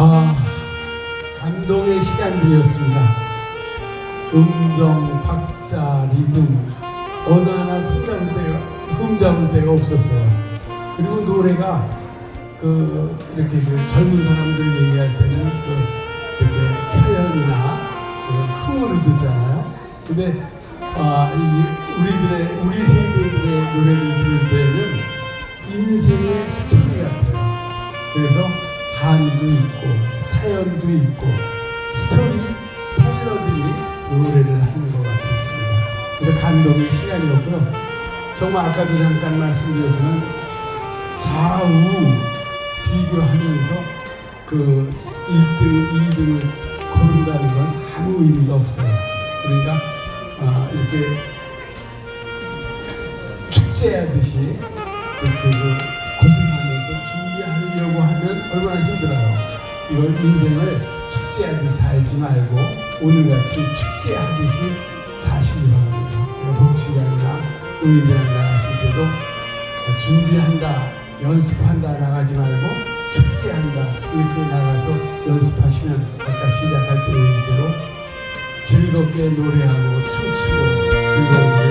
아, 감동의 시간들이었습니다. 음정, 박자, 리듬 어느 하나 흠잡을 데가 없었어요. 그리고 노래가 그 이렇게 그 젊은 사람들 얘기할 때는 그 이렇게 표현이나 그 흥을 듣잖아요. 근데 아, 이 우리들의 우리 세대들의 노래를 들을 때는 인생의 스토리 같아요. 그래서 한도 있고 사연도 있고 스토리 텔러들이 노래를 하는 것 같았습니다. 그래서 감동의 시간이었고요. 정말 아까도 잠깐 말씀드렸지만 좌우 비교하면서 그 1등, 2등을 고른다는 건 아무 의미가 없어요. 그러니까 아, 이렇게 축제하듯이 이렇게 그 얼마나 힘들어요. 이걸 인생을 숙제하듯이 살지 말고 오늘같이 축제하듯이 사시기 바랍니다. 복지관이나 의대를 나가실 때도 준비한다, 연습한다 나가지 말고 축제한다 이렇게 나가서 연습하시면 아까 시작할 때 얘기대로 즐겁게 노래하고 춤추고 즐거운